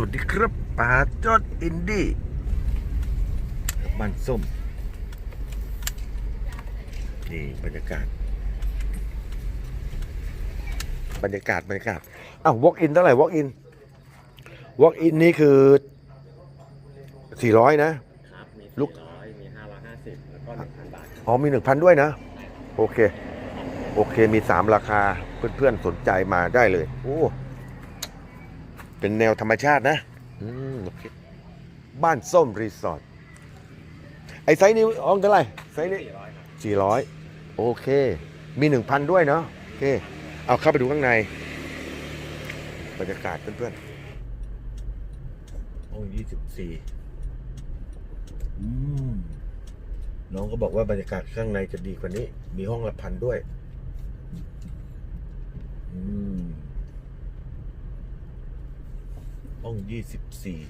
วัสดีครับป่าจอดอินดี้บ้านส้ม นี่บรรยากาศ บรรยากาศบรรยากาศอ้าว walk in เท่าไหร่ walk in walk in นี่คือ400นะ ครับ มีลูก 400มี 550 แล้วก็ 1,000 บาท อ๋อมี1,000ด้วยนะ โอเค โอเคมี3ราคาเพื่อนๆสนใจมาได้เลย โอ้ เป็นแนวธรรมชาตินะอืมโอเคบ้านส้มรีสอร์ทไอ้ไซส์นี้อ้องเท่าไหร่ไซส์นี้400ครับสี่ร้อยโอเค มีหนึ่งพันด้วยเนาะโอเค เอาเข้าไปดูข้างใน บรรยากาศเพื่อนๆห้องยี่สิบสี่น้องก็บอกว่าบรรยากาศข้างในจะดีกว่านี้ มีห้องละพันด้วย อืม ห้องยี่สิบสี่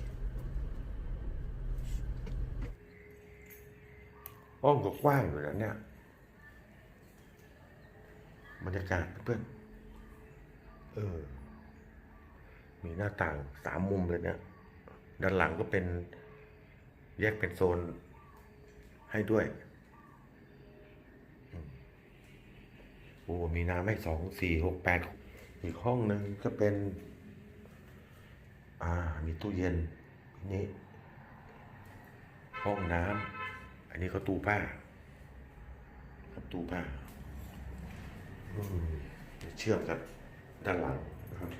ห้องก็กว้างอยู่แล้วเนี่ยบรรยากาศเพื่อนเออ มีหน้าต่างสามมุมเลยเนี่ย ด้านหลังก็เป็นแยกเป็นโซนให้ด้วยโอ้มีน้ำให้สองสี่หกแปดอีกห้องหนึ่งก็เป็น อ่า มีตู้เย็นนี่ห้องน้ำอันนี้ก็ตู้ผ้าครับตู้ผ้าเชื่อมกับด้านหลังนะครับ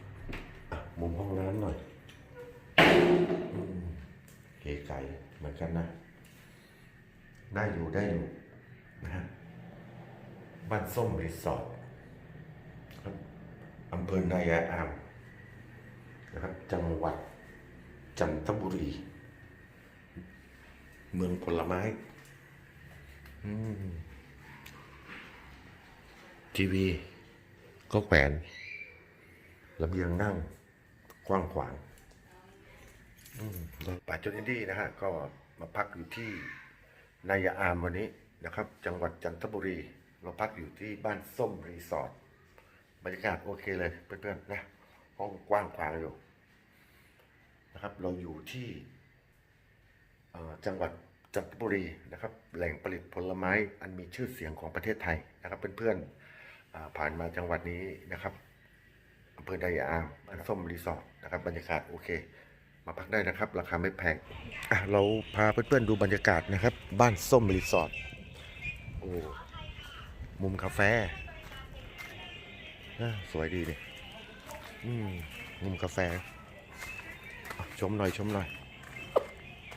อะมุมห้องน้ำหน่อยเก๋ไก่เหมือนกันนะ ได้อยู่ได้อยู่นะฮะบ้านส้มรีสอร์ทครับอำเภอนายาอาม นะครับจังหวัดจันทบุรี เมืองผลไม้ทีวี ก็แขวนระเบียงนั่ง กว้างขวางป่าจนินดี้นะฮะ ก็มาพักอยู่ที่นายาอามวันนี้นะครับ จังหวัดจันทบุรี เราพักอยู่ที่บ้านส้มรีสอร์ทบรรยากาศโอเคเลยเพื่อนๆนะ ห้องกว้างขวางอยู่นะครับ เราอยู่ที่เอ่อจังหวัดจันทบุรีนะครับ แหล่งผลิตผลไม้อันมีชื่อเสียงของประเทศไทยนะครับ เพื่อนๆอ่าผ่านมาจังหวัดนี้นะครับอำเภอไดยอามบ้านส้มรีสอร์ทนะครับบรรยากาศโอเค มาพักได้นะครับ ราคาไม่แพงอะเราพาเพื่อนๆดูบรรยากาศนะครับ บ้านส้มรีสอร์ทโอ้มุมกาแฟอะสวยดีเนี่ย อืมมุมกาแฟ ชมหน่อยชมหน่อย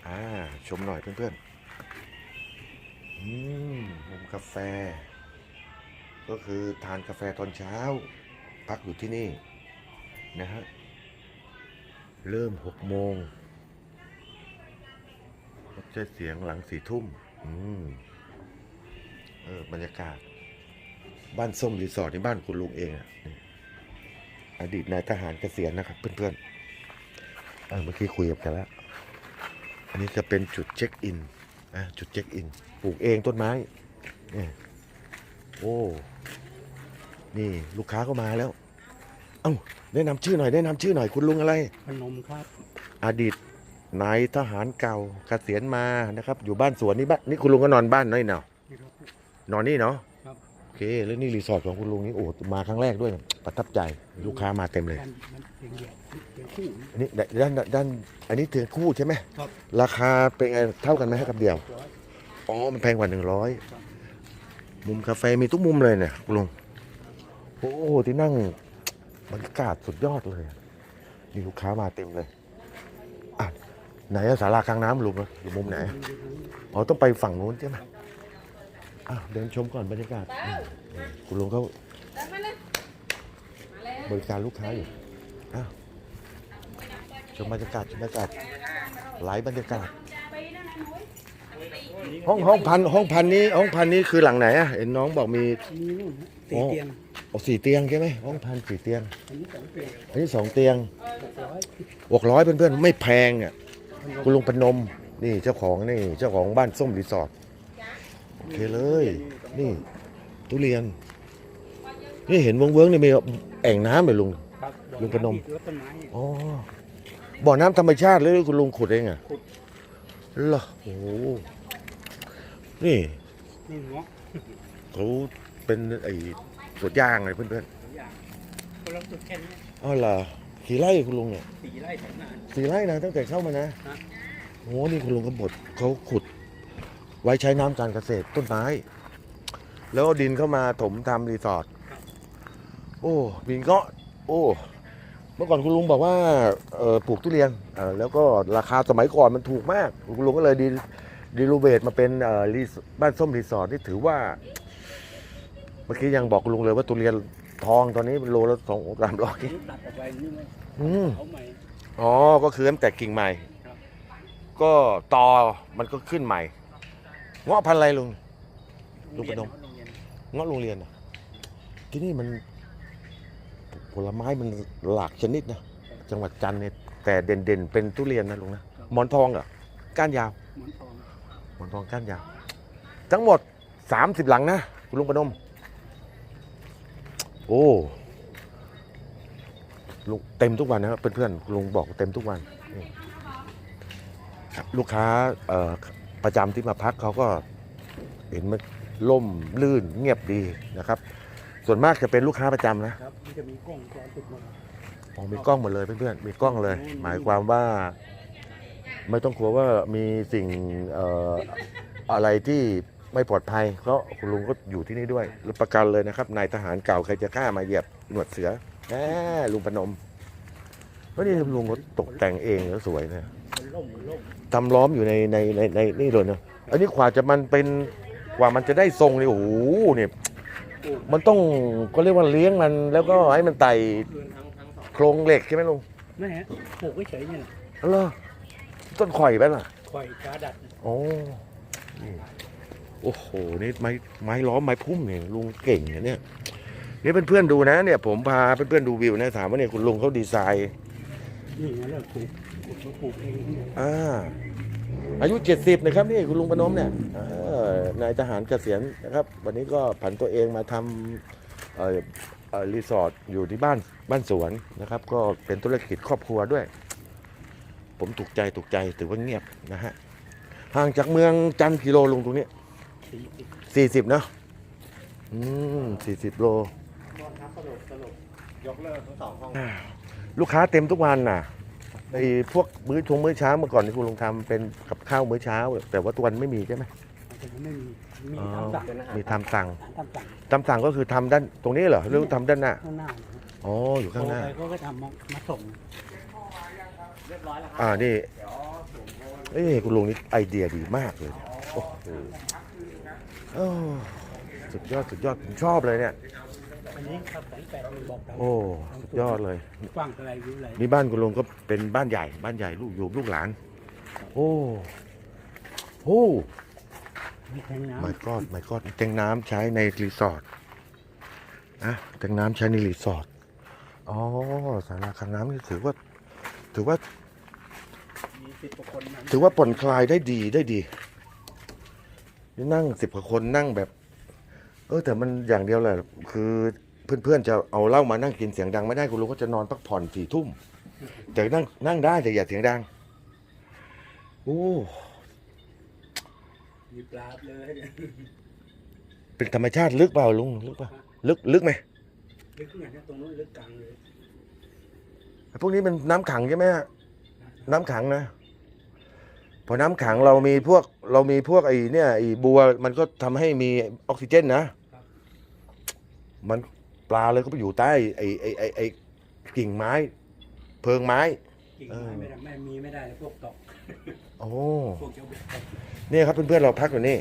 อ่า ชมหน่อยเพื่อนๆ อืมมุมกาแฟ ก็คือทานกาแฟตอนเช้า พักอยู่ที่นี่ นะฮะ เริ่มหกโมงจะเสียงหลังสี่ทุ่ม อืม เออบรรยากาศ บ้านส้มรีสอร์ทในบ้านคุณลุงเองอะนี่ อดีตนายทหารเกษียณนะครับ เพื่อนๆเออเมื่อกี้คุยกับแกแล้ว อันนี้จะเป็นจุดเช็คอินอะจุดเช็คอินปลูกเองต้นไม้เนี่ยโอ้นี่ลูกค้าก็มาแล้ว เอ้าแนะนำชื่อหน่อยแนะนำชื่อหน่อยคุณลุงอะไรพนมครับ อดีตนายทหารเก่าเกษียณมานะครับ อยู่บ้านสวนนี่บ้านนี่คุณลุงก็นอนบ้านน้อยเนาะนี่ครับนอนนี่เนาะครับโอเค แล้วนี่รีสอร์ทของคุณลุงนี่โอ้มาครั้งแรกด้วยประทับใจลูกค้ามาเต็มเลยมันมันเป็นเดี่ยวเป็นคู่อันนี้ด้านด้านด้านอันนี้เตียงคู่ใช่ไหมครับราคาเป็นไงเท่ากันไหมครับเดียวร้อยอ๋อมันแพงกว่าหนึ่งร้อยมุมกาแฟมีทุกมุมเลยเนี่ยคุณลุงโอ้โหที่นั่งบรรยากาศสุดยอดเลยนี่ลูกค้ามาเต็มเลยอะไหนอะศาลากลางน้ำลุงอะอยู่มุมไหนอะอ๋อต้องไปฝั่งนู้นใช่ไหม อะเดินชมก่อนบรรยากาศอืมอืมคุณลุงเขาบริการลูกค้าอยู่อ้าวชมบรรยากาศชมบรรยากาศหลายบรรยากาศ ห้องห้องพันห้องพันนี้ห้องพันนี้คือหลังไหนอะเห็นน้องบอกมีมีนู่นฮะสี่โอ้เตียงเอาสี่เตียงใช่ไหมห้องพันสี่เตียงอันนี้สองเตียงอันนี้สองเตียงหกร้อยหกร้อยเพื่อนๆไม่แพงอะคุณลุงพนมนี่เจ้าของนี่เจ้าของบ้านส้มรีสอร์ทโอ เคเลย นี่ ทุเรียน นี่เห็นเวิ้งๆนี่มีแอ่งน้ำเลยลุง ครับลุงพนมดอกไที่ต้นไม้อ๋อบ่อน้ำธรรมชาติหรือคุณลุงขุดเองอะขุดเหรอโอ้โหนี่นี่เงาะเขาเป็นไอ้สวนยางไงเพื่อนตัวอย่างคนเราสุดแค่นี้ๆอ๋อเหรอกี่ไร่คุณลุงเนี่ย สี่ไร่แถวนาสี่ไร่นะตั้งแต่เข้ามานะฮะโอ้นี่คุณลุงก็บดเขาขุด ไว้ใช้น้ำการเกษตรต้นไม้ แล้วดินเข้ามาถมทำรีสอร์ทโอ้บินเงาะโอ้ เมื่อก่อนคุณลุงบอกว่าปลูกทุเรียนแล้วก็ราคาสมัยก่อนมันถูกมาก คุณลุงก็เลยดีดีโรเวทมาเป็นบ้านส้มรีสอร์ทนี่ถือว่า เมื่อกี้ยังบอกคุณลุงเลยว่าทุเรียนทองตอนนี้โลละสองสามร้อยตัดออกไปนี่ไหมอืมอ๋อ ก็คือตั้งแต่กิ่งใหม่ ก็ตอมันก็ขึ้นใหม่ เงาะพันธุ์อะไรลุง ลูกกระดงโรงเรียนเงาะโรงเรียนอะที่นี่มันผลไม้มันหลากชนิดนะ จังหวัดจันทร์เนี่ยแต่เด่นๆ เป็นทุเรียนนะลุงนะ หมอนทองเหรอ ก้านยาว หมอนทองหมอนทองก้านยาว ทั้งหมด 30 หลังนะคุณลุงประนม โอ้ลุงเต็มทุกวันนะครับเพื่อนๆลุงบอกเต็มทุกวันนี่ครับลูกค้าเอ่อ ประจำที่มาพักเขาก็เห็นมันล่มลื่นเงียบดีนะครับ ส่วนมากจะเป็นลูกค้าประจำนะครับมันจะมีกล้องจอติดหมดอ๋อมีกล้องหมดเลยเพื่อนๆมีกล้องเลย หมายความว่า ไม่ต้องกลัวว่ามีสิ่งเอ่ออะไรที่ไม่ปลอดภัยเพราะคุณลุงก็อยู่ที่นี่ด้วยรับประกันเลยนะครับนายทหารเก่าใครจะกล้ามาเหยียบหนวดเสือแหมลุงพนมก็นี่ลุงก็ตกแต่งเองแล้วสวยนะมันล่มมันล่ม ทำล้อมอยู่ในในในในนี่เลยนะอันนี้กว่าจะมันเป็นกว่ามันจะได้ทรงเนี่ยโอ้โหเนี่ยปลูกมันต้องก็เรียกว่าเลี้ยงมันแล้วก็ให้มันไต่คืนทั้งทั้งสองโครงเหล็กใช่ไหมลุงไม่ฮะปลูกไว้เฉยเนี่ยนะอ๋อเหรอต้นข่อยไปล่ะควายกาดัดโอ้นี่โอ้โหนี่ไม้ไม้ล้อมไม้พุ่มเนี่ยลุงเก่งนะเนี่ยนี่เพื่อนๆดูนะเนี่ย ผมพาเพื่อนๆดูวิวนะถามว่าเนี่ยคุณลุงเขาดีไซน์นี่ไงเราปลูกปลูกมาปลูกเองเนี่ยอ่าอายุ 70 นะครับนี่คุณลุงพนมเนี่ยเออนายทหารเกษียณนะครับ วันนี้ก็ผันตัวเองมาทำเอ่อเอ่อรีสอร์ทอยู่ที่บ้านบ้านสวนนะครับ ก็เป็นธุรกิจครอบครัวด้วย ผมถูกใจถูกใจถือว่าเงียบนะฮะห่างจากเมืองจันทร์กิโลลงตรงนี้สีติดสี่สิบเนาะอืมสี่สิบโลตอนครับสรุปสรุปยกเลิกทั้งสองห้องลูกค้าเต็มทุกวันน่ะ ไอ้พวกมื้อชงมื้อเช้าเมื่อก่อนที่คุณลุงทำเป็นกับข้าวมื้อเช้า แต่ว่าทุกวันไม่มีใช่ไหมแต่มันไม่มีมีอ๋อทำสั่งเป็นอาหารมีทำสั่งอาหารทำสั่งทำสั่งก็คือทำด้านตรงนี้เหรอหรือทำด้านหน้าข้างหน้าอ๋ออยู่โทรข้างหน้าไปเขาก็ทำมามาส่งเรียบร้อยแล้วครับอ่านี่เดี๋ยวสูงโทนเอ้ยคุณลุงนี่ไอเดียดีมากเลยโอ้โหโอ้สุดยอดสุดยอดผมชอบเลยเนี่ย อันนี้ครับสองแปดมันบอกเราโอ้สุดยอดเลย กว้างอะไรวิวอะไรนี่บ้านคุณลุงก็เป็นบ้านใหญ่ บ้านใหญ่ลูกอยู่ลูกหลาน โอ้โอ้มีแทงน้ไม่กอดไม่กอดแทงน้ำใช้ในรีสอร์ทนะแทงน้ำใช้ในรีสอร์ทอ๋อสาราคันน้ำนี่ถือว่า ถือว่าำมีสิบกว่าคนนะถือว่าผ่อนคลายได้ดีได้ดีนี่นั่งสิบกว่าคนนั่งแบบ เออแต่มันอย่างเดียวแหละคือ เพื่อนๆจะเอาเหล้ามานั่งกินเสียงดังไม่ได้คุณลุงก็จะนอนพักผ่อนสี่ทุ่มแต่นั่งนั่งได้แต่อย่าเสียงดังโอ้มีปลาเลยเนี่ยเป็นธรรมชาติลึกเปล่าลุงลึกเปล่าลึกลึกไหมลึกไงนะตรงนู้นลึกกลางเลยพวกนี้มันน้ำขังใช่ไหมฮะน้ำขังนะพอน้ำขังเรามีพวกเรามีพวกไอ้เนี่ยไอ้บัว มันก็ทำให้มีออกซิเจนนะมัน ปลาเลยก็ไปอยู่ใต้ไอ้ไอ้ไอ้ไอ้กิ่งไม้ เพิงไม้ กิ่งเออไม้ไม่ได้ไม่มีไม่ได้เลยพวกตอกโอ้ พวกเจ้าเบ็ดตอกเนี่ยครับเพื่อนๆเราพักอยู่นี่